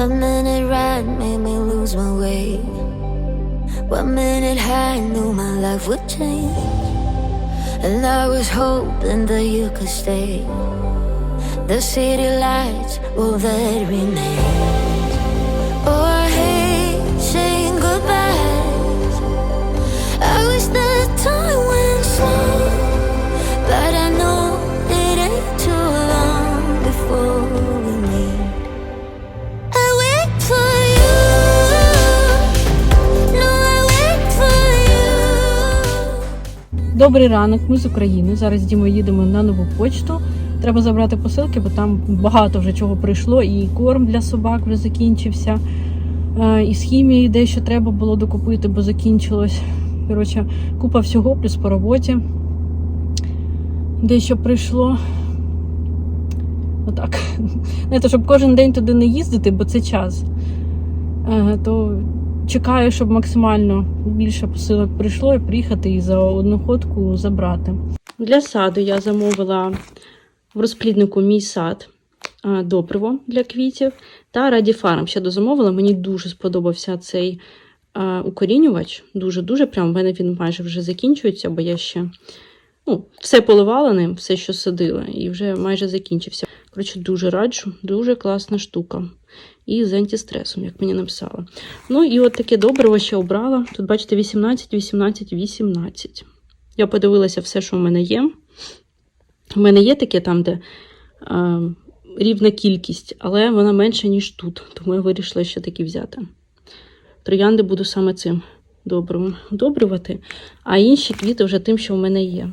One minute right made me lose my way. One minute high knew my life would change. And I was hoping that you could stay. The city lights will that remain. Oh, I hate saying goodbyes. I wish the time went slow. But I Добрий ранок, ми з України. Зараз з їдемо на нову почту. Треба забрати посилки, бо там багато вже чого прийшло. І корм для собак вже закінчився. е, І з хімії дещо треба було докупити, бо закінчилось. Коротше, купа всього, плюс по роботі. Дещо прийшло. Отак. Знаєте, щоб кожен день туди не їздити, бо це час. Е, То чекаю, щоб максимально більше посилок прийшло і приїхати і за одну ходку забрати. Для саду я замовила в розпліднику мій сад добриво для квітів та радіфарм. Ще дозамовила. Мені дуже сподобався цей укорінювач. Дуже-дуже прям в мене він майже вже закінчується, бо я ще ну, все поливала ним, все, що садила, і вже майже закінчився. Коротше, дуже раджу, дуже класна штука. І з антистресом, як мені написали. Ну і от таке добриво ще обрала. Тут, бачите, 18, 18, 18. Я подивилася все, що в мене є. У мене є таке там, де а, рівна кількість, але вона менша, ніж тут. Тому я вирішила ще такі взяти. Троянди буду саме цим добривом удобрювати, а інші квіти вже тим, що в мене є.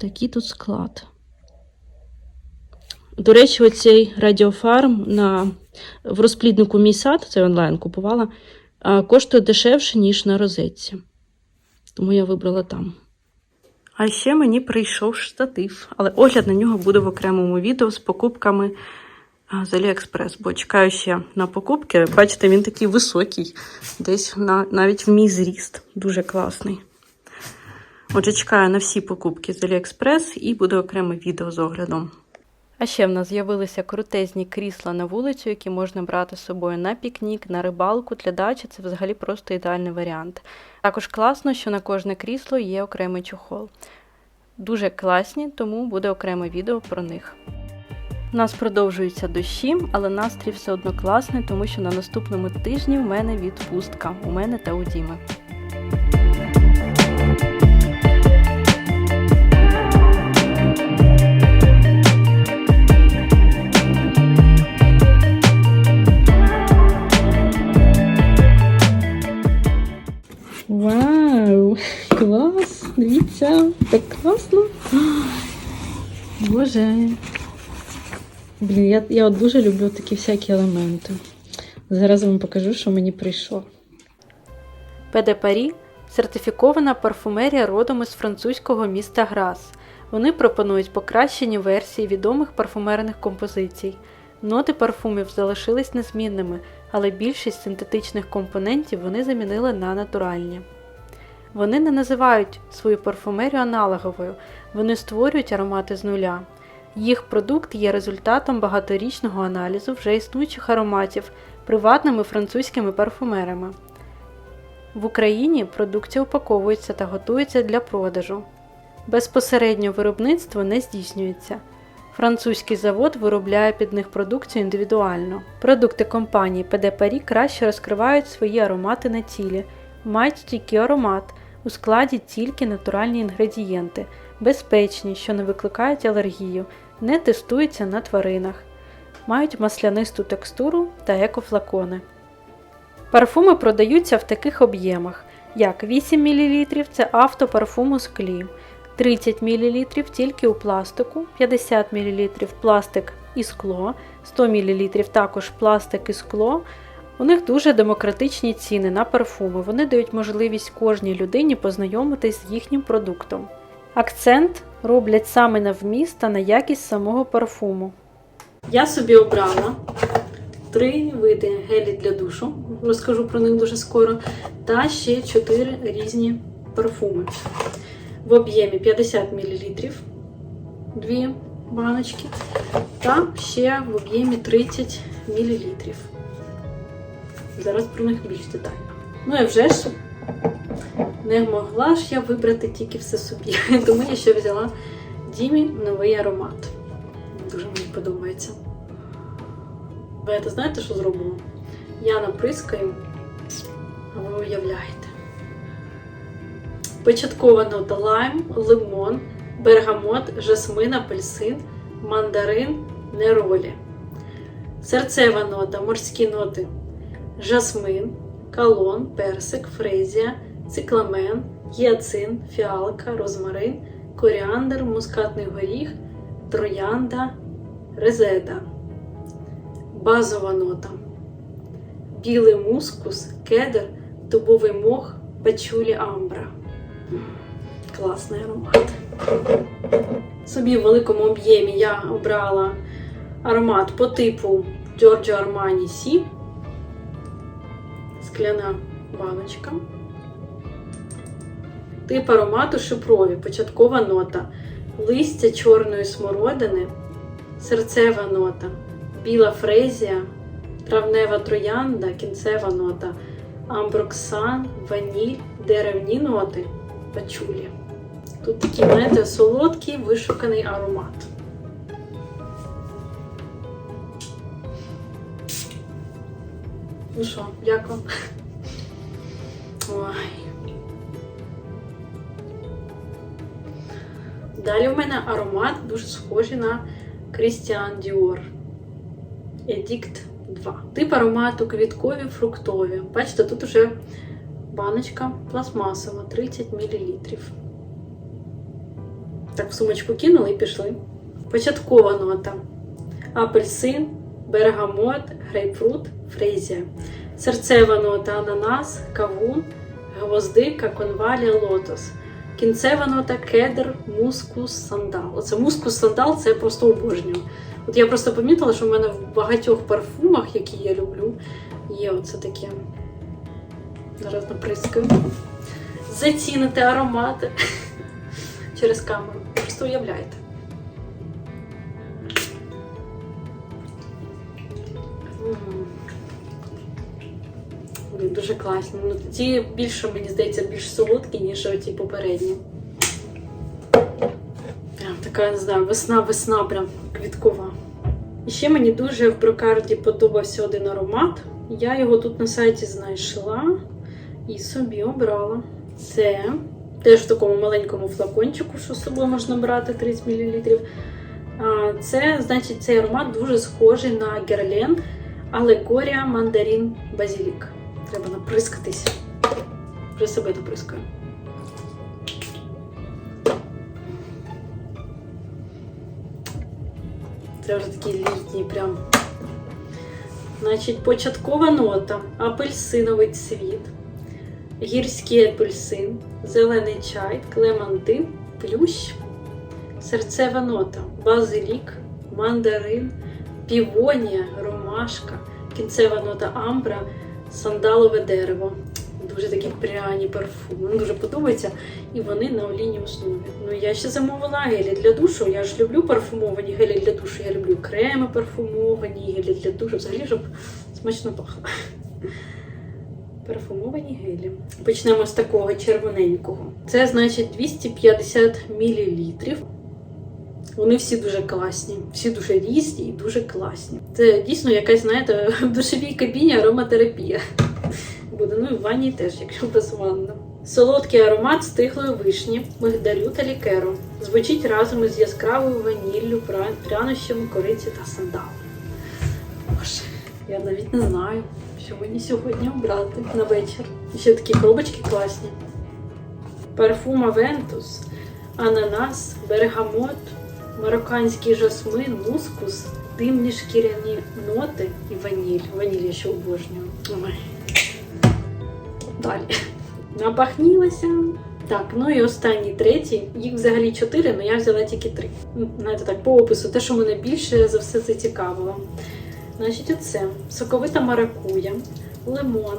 Такий тут склад. До речі, оцей радіофарм на, в розпліднику мій сад, це онлайн купувала, коштує дешевше, ніж на розетці. Тому я вибрала там. А ще мені прийшов штатив, але огляд на нього буде в окремому відео з покупками з Aliexpress, бо чекаю ще на покупки. Бачите, він такий високий, десь на, навіть в мій зріст. Дуже класний. Отже, чекаю на всі покупки з Aliexpress і буде окреме відео з оглядом. А ще в нас з'явилися крутезні крісла на вулицю, які можна брати з собою на пікнік, на рибалку. Для дачі це взагалі просто ідеальний варіант. Також класно, що на кожне крісло є окремий чохол. Дуже класні, тому буде окреме відео про них. У нас продовжуються дощі, але настрій все одно класний, тому що на наступному тижні в мене відпустка. У мене та у Діми. Вау! Клас! Дивіться, так класно. Боже. Блін, я, я от дуже люблю такі всякі елементи. Зараз вам покажу, що мені прийшло. Педе Парі сертифікована парфумерія родом із французького міста Грас. Вони пропонують покращені версії відомих парфумерних композицій. Ноти парфумів залишились незмінними, але більшість синтетичних компонентів вони замінили на натуральні. Вони не називають свою парфумерію аналоговою, вони створюють аромати з нуля. Їх продукт є результатом багаторічного аналізу вже існуючих ароматів приватними французькими парфумерами. В Україні продукція упаковується та готується для продажу. Безпосередньо виробництво не здійснюється. Французький завод виробляє під них продукцію індивідуально. Продукти компанії PD Paris краще розкривають свої аромати на тілі, мають стійкий аромат, у складі тільки натуральні інгредієнти, безпечні, що не викликають алергію, не тестуються на тваринах, мають маслянисту текстуру та екофлакони. Парфуми продаються в таких об'ємах, як 8 мл це автопарфум у склі, 30 мл тільки у пластику, 50 мл пластик і скло, 100 мл також пластик і скло. У них дуже демократичні ціни на парфуми. Вони дають можливість кожній людині познайомитись з їхнім продуктом. Акцент роблять саме на вміст та на якість самого парфуму. Я собі обрала три види гелі для душу, розкажу про них дуже скоро, та ще чотири різні парфуми. В об'ємі 50 мл, дві баночки, та ще в об'ємі 30 мл. Зараз про них більш детально. Ну і вже ж не могла ж я вибрати тільки все собі. Тому я ще взяла Дімі новий аромат. Дуже мені подобається. Ви знаєте, що зроблю? Я наприскаю, а ви уявляєте. Початкова нота лайм, лимон, бергамот, жасмин, апельсин, мандарин, неролі. Серцева нота, морські ноти, жасмин, калон, персик, фрезія, цикламен, гіацин, фіалка, розмарин, коріандр, мускатний горіх, троянда, резеда. Базова нота. Білий мускус, кедр, дубовий мох, пачулі амбра. Класний аромат. Собі в великому об'ємі я обрала аромат по типу Giorgio Armani Сі. Скляна баночка. Тип аромату шипрові, початкова нота, листя чорної смородини, серцева нота, біла фрезія, травнева троянда, кінцева нота, амброксан, ваніль, деревні ноти, пачулі. Тут такий, знаєте, солодкий вишуканий аромат. Ну що, дякую. Ой. Далі в мене аромат дуже схожий на Christian Dior. Edict 2. Тип аромату квіткові фруктові. Бачите, тут уже баночка пластмасова 30 мл. Так, в сумочку кинули і пішли. Початкова нота. Апельсин, бергамот, грейпфрут, фрезія. Серцева нота ананас, кавун, гвоздика, конвалія, лотос. Кінцева нота кедр, мускус, сандал. Оце мускус сандал це просто обожнюю. От я просто помітила, що в мене в багатьох парфумах, які я люблю, є оце таке. Зараз наприскаю. Зацінити аромати через камеру. Просто уявляєте. Дуже класні. Ну, ці більше, мені здається, більш солодкі, ніж ті попередні. Прям така, не знаю, весна-весна, прям квіткова. І ще мені дуже в брокарді подобався один аромат. Я його тут на сайті знайшла і собі обрала. Це теж в такому маленькому флакончику, що з собою можна брати 30 мл. Це, значить, цей аромат дуже схожий на Герлен Алегорія Мандарин Базілік. Треба наприскатись. Вже себе наприскаю. Це вже такий літній прям. Значить, початкова нота, апельсиновий цвіт, гірський апельсин, зелений чай, клемантин, плющ, серцева нота, базилік, мандарин, півонія, ромашка, кінцева нота амбра, сандалове дерево. Дуже такі пряні парфуми. Дуже подобається. І вони на олійній основі. Ну я ще замовила гелі для душу. Я ж люблю парфумовані гелі для душу. Я люблю креми парфумовані, гелі для душу. Взагалі, щоб смачно пахло. Парфумовані гелі. Почнемо з такого червоненького. Це значить 250 мл. Вони всі дуже класні, всі дуже різні і дуже класні. Це дійсно якась, знаєте, в душовій кабіні ароматерапія. Буде, ну і в ванні теж, якщо без ванна. Солодкий аромат стиглої вишні, мигдалю та лікеру. Звучить разом із яскравою ваніллю, прянощами, кориці та сандалу. Боже, я навіть не знаю, що мені сьогодні обрати на вечір. Ще такі коробочки класні. Парфум Авентус, ананас, бергамот, марокканський жасмин, мускус, димні шкіряні ноти і ваніль. Ваніль я ще обожнюю. Далі. Напахнілася. Так, ну і останній третій. Їх взагалі чотири, але я взяла тільки три. Ну, Знаєте, так, по опису, те, що мене більше за все зацікавило. Значить, оце соковита маракуя, лимон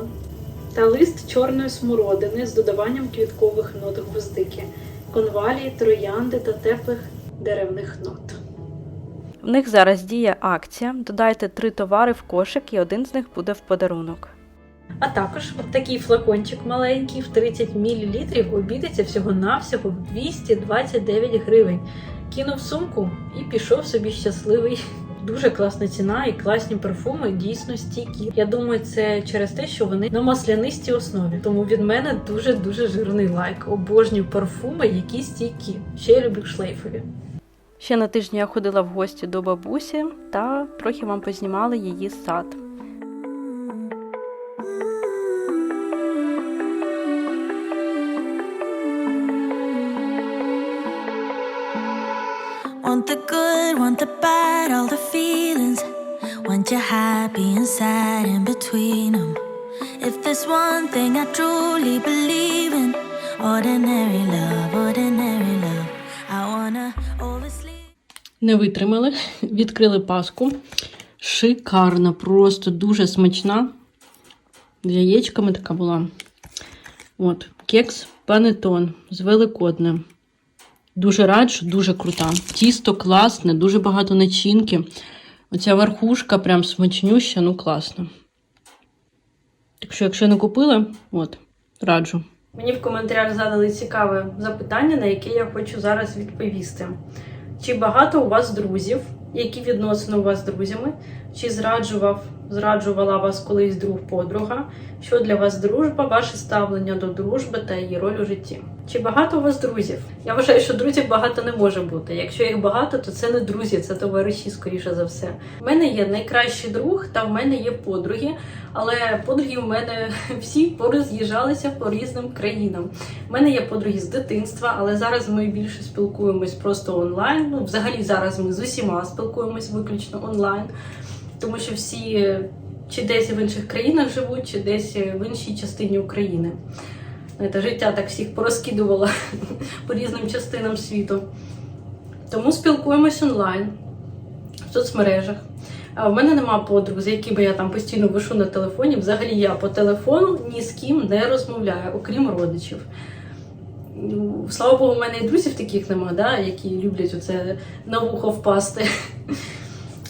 та лист чорної смородини з додаванням квіткових нот гвоздики, конвалії, троянди та теплих деревних нот. В них зараз діє акція. Додайте три товари в кошик, і один з них буде в подарунок. А також от такий флакончик маленький в 30 мл обійдеться всього-навсього в 229 гривень. Кинув сумку і пішов собі щасливий. Дуже класна ціна і класні парфуми, дійсно стійкі. Я думаю, це через те, що вони на маслянистій основі. Тому від мене дуже дуже жирний лайк. Обожнюю парфуми, які стійкі. Ще я люблю шлейфові. Ще на тижні я ходила в гості до бабусі та трохи вам познімали її сад. Want the good, want the bad, all the feelings. Want you happy and sad in between them. If there's one thing I truly believe in, ordinary love, ordinary love. I wanna oversleep. Не витримали, відкрили паску. Шикарна, просто дуже смачна. З яєчками така була. От, кекс панетон з великодним. Дуже раджу, дуже крута. Тісто класне, дуже багато начинки. Оця верхушка прям смачнюща, ну класно. Так що, якщо не купили, от, раджу. Мені в коментарях задали цікаве запитання, на яке я хочу зараз відповісти. Чи багато у вас друзів? Які відносини у вас з друзями? Чи зраджував, зраджувала вас колись друг подруга? Що для вас дружба, ваше ставлення до дружби та її роль у житті? Чи багато у вас друзів? Я вважаю, що друзів багато не може бути. Якщо їх багато, то це не друзі, це товариші, скоріше за все. У мене є найкращий друг, та в мене є подруги, але подруги в мене всі пороз'їжджалися по різним країнам. У мене є подруги з дитинства, але зараз ми більше спілкуємось просто онлайн. Ну, взагалі зараз ми з усіма спілкуємось виключно онлайн, тому що всі чи десь в інших країнах живуть, чи десь в іншій частині України. Знаєте, життя так всіх порозкидувало по різним частинам світу. Тому спілкуємось онлайн в соцмережах. А в мене нема подруг, з якими я там постійно вишу на телефоні. Взагалі я по телефону ні з ким не розмовляю, окрім родичів. Слава Богу, у мене і друзів таких нема, да, які люблять оце на вухо впасти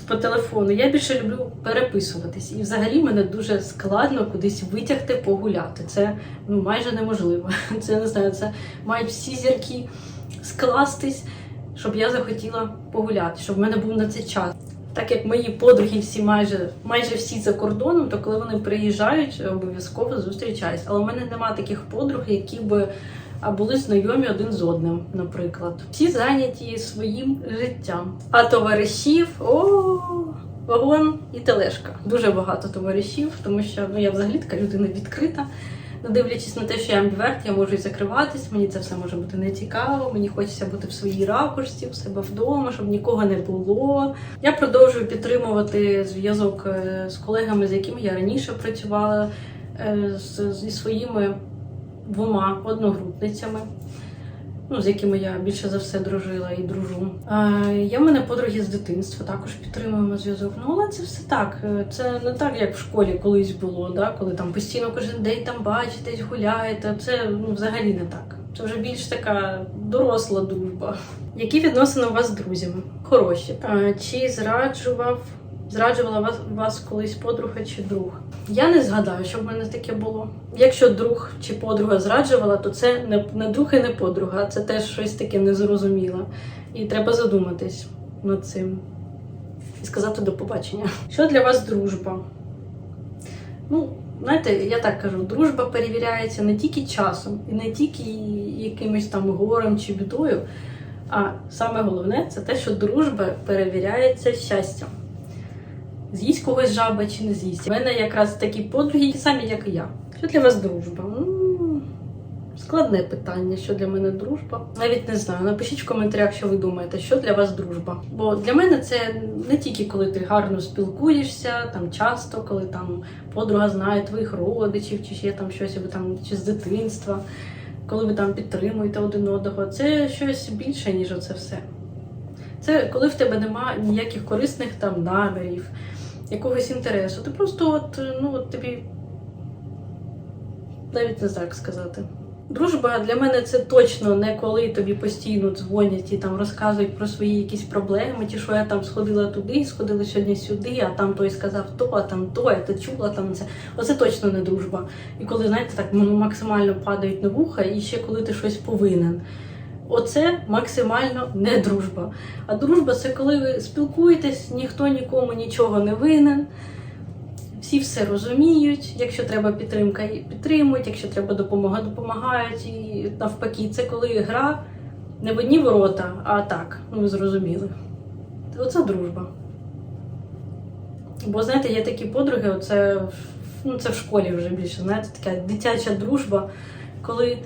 по телефону. Я більше люблю переписуватись. І взагалі мене дуже складно кудись витягти, погуляти. Це ну, майже неможливо. Це не знаю, це мають всі зірки скластись, щоб я захотіла погуляти, щоб в мене був на це час. Так як мої подруги всі майже майже всі за кордоном, то коли вони приїжджають, обов'язково зустрічаюсь. Але в мене нема таких подруг, які а були знайомі один з одним, наприклад. Всі зайняті своїм життям. А товаришів о вагон і тележка. Дуже багато товаришів, тому що ну я взагалі така людина відкрита. Не дивлячись на те, що я амбіверт, я можу і закриватись, мені це все може бути нецікаво, мені хочеться бути в своїй ракурсі, в себе вдома, щоб нікого не було. Я продовжую підтримувати зв'язок е, з колегами, з якими я раніше працювала, е, зі своїми двома одногрупницями, ну, з якими я більше за все дружила і дружу. А, є в мене подруги з дитинства, також підтримуємо зв'язок. Ну, але це все так. Е, Це не так, як в школі колись було, да? коли там постійно кожен день там бачитесь, гуляєте. Це ну, взагалі не так. Це вже більш така доросла дружба. Які відносини у вас з друзями? Хороші. Чи зраджував Зраджувала вас, вас колись подруга чи друг? Я не згадаю, що в мене таке було. Якщо друг чи подруга зраджувала, то це не, не друг і не подруга, це теж щось таке незрозуміле. І треба задуматись над цим і сказати до побачення. Що для вас дружба? Ну, знаєте, я так кажу, дружба перевіряється не тільки часом і не тільки якимось там горем чи бідою. А саме головне це те, що дружба перевіряється щастям. З'їсть когось жаба чи не з'їсть. У мене якраз такі подруги, ті самі, як і я. Що для вас дружба? М, Складне питання, що для мене дружба. Навіть не знаю. Напишіть в коментарях, що ви думаєте, що для вас дружба. Бо для мене це не тільки коли ти гарно спілкуєшся, там часто, коли там подруга знає твоїх родичів, чи ще там щось, або там чи з дитинства, коли ви там підтримуєте один одного. Це щось більше, ніж оце все. Це коли в тебе немає ніяких корисних там намірів, якогось інтересу. Ти просто от, ну, от тобі навіть не як сказати. Дружба для мене це точно не коли тобі постійно дзвонять і там розказують про свої якісь проблеми, ті, що я там сходила туди, сходила сьогодні сюди, а там той сказав то, а там то, я ти чула там це. Оце точно не дружба. І коли, знаєте, так ну, максимально падають на вуха, і ще коли ти щось повинен. Оце максимально не дружба. А дружба це коли ви спілкуєтесь, ніхто нікому нічого не винен. Всі все розуміють. Якщо треба підтримка, підтримують, якщо треба допомога, допомагають. І навпаки, це коли гра не в одні ворота, а так, ну ви зрозуміли. Оце дружба. Бо знаєте, є такі подруги, оце ну, це в школі вже більше, знаєте, така дитяча дружба, коли.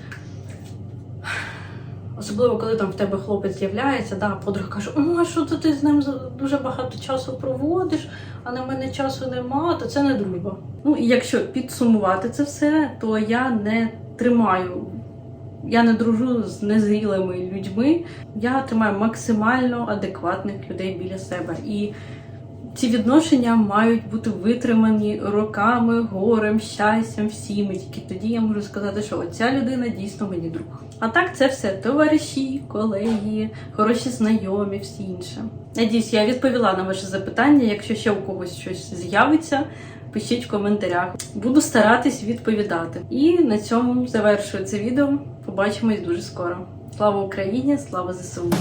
Особливо, коли там в тебе хлопець з'являється, да, подруга каже, о, що то ти з ним дуже багато часу проводиш, а на мене часу нема, то це не дружба. Ну і якщо підсумувати це все, то я не тримаю, я не дружу з незрілими людьми, я тримаю максимально адекватних людей біля себе. І ці відношення мають бути витримані роками, горем, щастям, всім. І тільки тоді я можу сказати, що ця людина дійсно мені друг. А так, це все товариші, колеги, хороші знайомі, всі інше. Надіюсь, я відповіла на ваше запитання. Якщо ще у когось щось з'явиться, пишіть в коментарях. Буду старатись відповідати. І на цьому завершую це відео. Побачимось дуже скоро. Слава Україні! Слава ЗСУ!